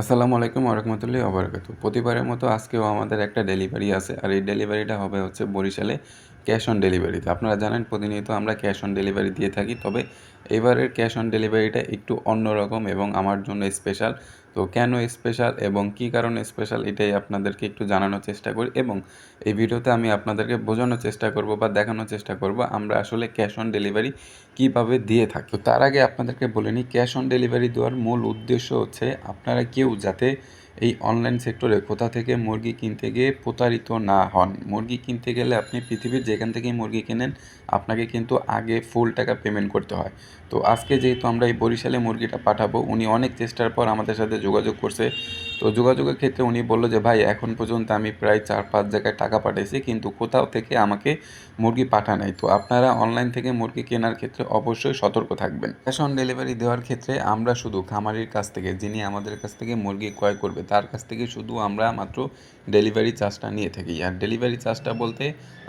আসসালামু আলাইকুম ওরহমতুল্লাহ ওবরাকাতু প্রতিবারের মতো আজকেও আমাদের একটা ডেলিভারি আছে। আর এই ডেলিভারিটা হবে হচ্ছে বরিশালে ক্যাশ অন ডেলিভারিতে। আপনারা জানেন প্রতিনিয়ত আমরা ক্যাশ অন ডেলিভারি দিয়ে থাকি, তবে এবারের ক্যাশ অন ডেলিভারিটা একটু অন্যরকম এবং আমার জন্য স্পেশাল। তো কেন স্পেশাল এবং কী কারণে স্পেশাল এটাই আপনাদেরকে একটু জানানোর চেষ্টা করি এবং এই ভিডিওতে আমি আপনাদেরকে বোঝানোর চেষ্টা করব বা দেখানোর চেষ্টা করব আমরা আসলে ক্যাশ অন ডেলিভারি কীভাবে দিয়ে থাকি। তো তার আগে আপনাদেরকে বলে নিই, ক্যাশ অন ডেলিভারি দেওয়ার মূল উদ্দেশ্য হচ্ছে আপনারা কেউ যাতে এই অনলাইন সেক্টরে কোথা থেকে মুরগি কিনতে গিয়ে প্রতারিত না হন? মুরগি কিনতে গেলে আপনি পৃথিবীর যেখান থেকেই মুরগি কেনেন, আপনাকে কিন্তু আগে ফুল টাকা পেমেন্ট করতে হয়। তো আজকে যেহেতু আমরা এই বরিশালে মুরগিটা পাঠাবো, উনি অনেক চেষ্টার পর আমাদের সাথে যোগাযোগ করছে। তো যোগাযোগের ক্ষেত্রে উনি বলল যে, ভাই, এখন পর্যন্ত আমি প্রায় চার পাঁচ জায়গায় টাকা পাঠাইছি, কিন্তু কোথাও থেকে আমাকে মুরগি পাঠা নাই। তো আপনারা অনলাইন থেকে মুরগি কেনার ক্ষেত্রে অবশ্যই সতর্ক থাকবেন। ক্যাশ অন ডেলিভারি দেওয়ার ক্ষেত্রে আমরা শুধু খামারির কাছ থেকে, যিনি আমাদের কাছ থেকে মুরগি ক্রয় করবে, তার কাছ থেকে শুধু আমরা মাত্র ডেলিভারি চার্জটা নিয়ে থাকি। আর ডেলিভারি চার্জটা বলতে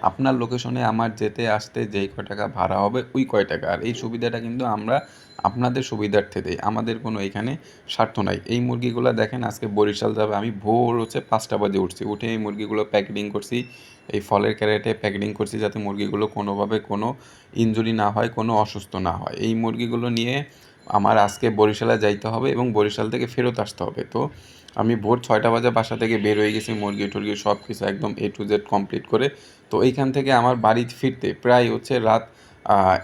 আপনার লোকেশনে আমার যেতে আসতে যেই কয় টাকা ভাড়া হবে, ওই কয় টাকা। আর এই সুবিধাটা কিন্তু আমরা আপনাদের সুবিধার্থে দেই। আমাদের কোনো এখানে স্বার্থ নাই। এই মুরগিগুলো দেখেন আজকে বরিশাল যাবে। আমি ভোর হচ্ছে পাঁচটা বাজে উঠছি। উঠে এই মুরগিগুলো প্যাকেটিং করছি। এই ফলের ক্যারেটে প্যাকেটিং করছি যাতে মুরগিগুলো কোনোভাবে কোনো ইনজুরি না হয়, কোনো অসুস্থ না হয়। এই মুরগিগুলো নিয়ে আমার আজকে বরিশালে যাইতে হবে এবং বরিশাল থেকে ফেরত আসতে হবে। তো আমি ভোর ছয়টা বাজে বাসা থেকে বের হয়ে গেছি, মুরগি টুরগি সব কিছু একদম এ টু জেড কমপ্লিট করে। তো এইখান থেকে আমার বাড়ি ফিরতে প্রায় হচ্ছে রাত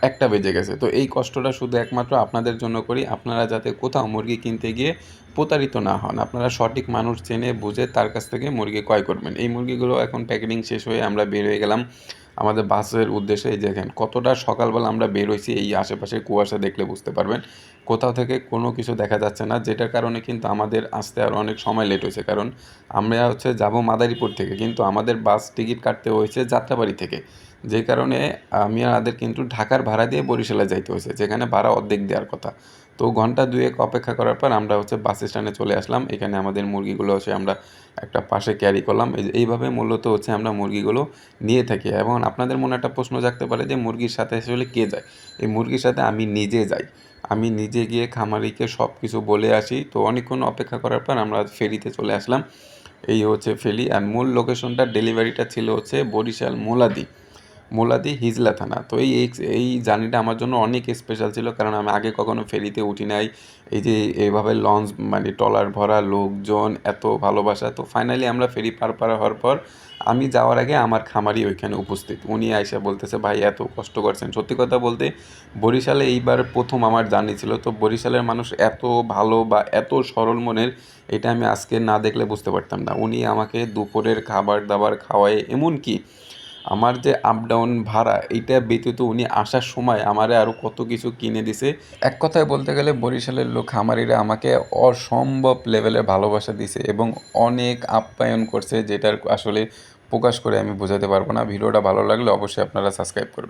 একটা বেজে গেছে। তো এই কষ্টটা শুধু একমাত্র আপনাদের জন্য করি। আপনারা যাতে কোথাও মুরগি কিনতে গিয়ে প্রতারিত না হন। আপনারা সঠিক মানুষ চেনে বুঝে তার কাছ থেকে মুরগি ক্রয় করবেন। এই মুরগিগুলো এখন প্যাকেটিং শেষ হয়ে আমরা বের হয়ে গেলাম আমাদের বাসের উদ্দেশ্যে। এই দেখেন, কতটা সকালবেলা আমরা বের হয়েছি এই আশেপাশে কুয়াশা দেখলে বুঝতে পারবেন। কোথাও থেকে কোনো কিছু দেখা যাচ্ছে না, যেটার কারণে কিন্তু আমাদের আসতে আর অনেক সময় লেট হয়েছে। কারণ আমরা হচ্ছে যাব মাদারীপুর থেকে, কিন্তু আমাদের বাস টিকিট কাটতে হয়েছে যাত্রাবাড়ি থেকে। যে কারণে আমি আমাদের কিন্তু ঢাকার ভাড়া দিয়ে বরিশালে যাইতে হয়েছে, যেখানে ভাড়া অর্ধেক দেওয়ার কথা। তো ঘণ্টা দুয়েক অপেক্ষা করার পর আমরা হচ্ছে বাস স্ট্যান্ডে চলে আসলাম। এখানে আমাদের মুরগিগুলো হচ্ছে আমরা একটা পাশে ক্যারি করলাম। এইভাবে মূলত হচ্ছে আমরা মুরগিগুলো নিয়ে থাকি। এবং আপনাদের মনে একটা প্রশ্ন জাগতে পারে যে মুরগির সাথে আসলে কে যায়? এই মুরগির সাথে আমি নিজে যাই। আমি নিজে গিয়ে খামারিকে সব কিছু বলে আসি। তো অনেকক্ষণ অপেক্ষা করার পর আমরা ফেরিতে চলে আসলাম। এই হচ্ছে ফেলি আর মূল লোকেশনটা ডেলিভারিটা ছিল হচ্ছে বরিশাল মোলাদি। মোলাদি হিজলা থানা। তো এই এই জার্নিটা আমার জন্য অনেক স্পেশাল ছিল কারণ আমি আগে কখনো ফেরিতে উঠি নাই। এই যে এইভাবে লঞ্চ মানে ট্রলার ভরা লোকজন, এত ভালোবাসা। তো ফাইনালি আমরা ফেরি পার পার হওয়ার পর আমি যাওয়ার আগে আমার খামারি ওইখানে উপস্থিত। উনি আইসা বলতেছে, ভাই, এত কষ্ট করছেন। সত্যি কথা বলতে, বরিশালে এইবার প্রথম আমার জার্নি ছিল। তো বরিশালের মানুষ এত ভালো বা এত সরল মনের, এটা আমি আজকে না দেখলে বুঝতে পারতাম না। উনি আমাকে দুপুরের খাবার দাবার খাওয়ায়, এমনকি আমার যে আপ ডাউন ভাড়া, এইটা ব্যতীত উনি আসার সময় আমারে আরও কত কিছু কিনে দিছে। এক কথায় বলতে গেলে বরিশালের লোক খামারিরা আমাকে অসম্ভব লেভেলে ভালোবাসা দিছে এবং অনেক আপ্যায়ন করছে যেটার আসলে প্রকাশ করে আমি বোঝাতে পারব না। ভিডিওটা ভালো লাগলে অবশ্যই আপনারা সাবস্ক্রাইব করবেন।